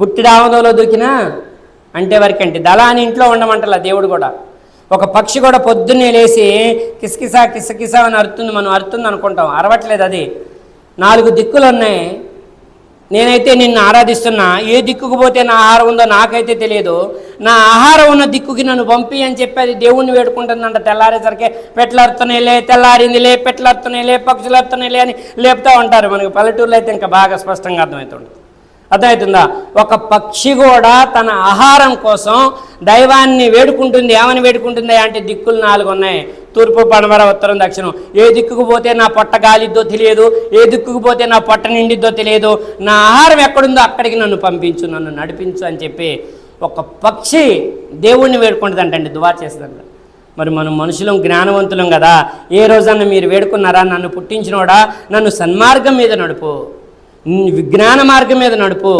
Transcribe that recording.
పుట్టిడామదంలో దూకినా అంటే వరకంటే దళాని ఇంట్లో ఉండమంటలా దేవుడు కూడా. ఒక పక్షి కూడా పొద్దున్నే లేచి కిసకిసా కిసకిసా అని అరుతుంది మనం అరుతుంది అనుకుంటాం. అరవట్లేదు అది. నాలుగు దిక్కులు ఉన్నాయి నేనైతే నిన్ను ఆరాధిస్తున్నా. ఏ దిక్కుకు పోతే నా ఆహారం ఉందో నాకైతే తెలియదు. నా ఆహారం ఉన్న దిక్కుకి నన్ను పంపి అని చెప్పి అది దేవుణ్ణి వేడుకుంటుందంట. తెల్లారేసరికి పెట్లాడుతున్నాయిలే తెల్లారిందిలే పెట్లాడుతున్నాయిలే పక్షులు అరుతున్నాయిలే అని లేపుతూ ఉంటారు మనకి. పల్లెటూరులో అయితే ఇంకా బాగా స్పష్టంగా అర్థమవుతుంది. అర్థమవుతుందా? ఒక పక్షి కూడా తన ఆహారం కోసం దైవాన్ని వేడుకుంటుంది. ఏమని వేడుకుంటుంది అంటే దిక్కులు నాలుగు ఉన్నాయి. తూర్పు పడమర ఉత్తరం దక్షిణం. ఏ దిక్కుకు పోతే నా పొట్ట గాలిద్దో తెలియదు. ఏ దిక్కుకు పోతే నా పొట్ట నిండిద్దో తెలియదు. నా ఆహారం ఎక్కడుందో అక్కడికి నన్ను పంపించు నన్ను నడిపించు అని చెప్పి ఒక పక్షి దేవుణ్ణి వేడుకుంటుందంటండి దువా చేస్తుందంట. మరి మనం మనుషులం జ్ఞానవంతులం కదా. ఏ రోజన్నా మీరు వేడుకున్నారా? నన్ను పుట్టించినోడా? నన్ను సన్మార్గం మీద నడుపు. విజ్ఞాన మార్గం మీద నడుపు.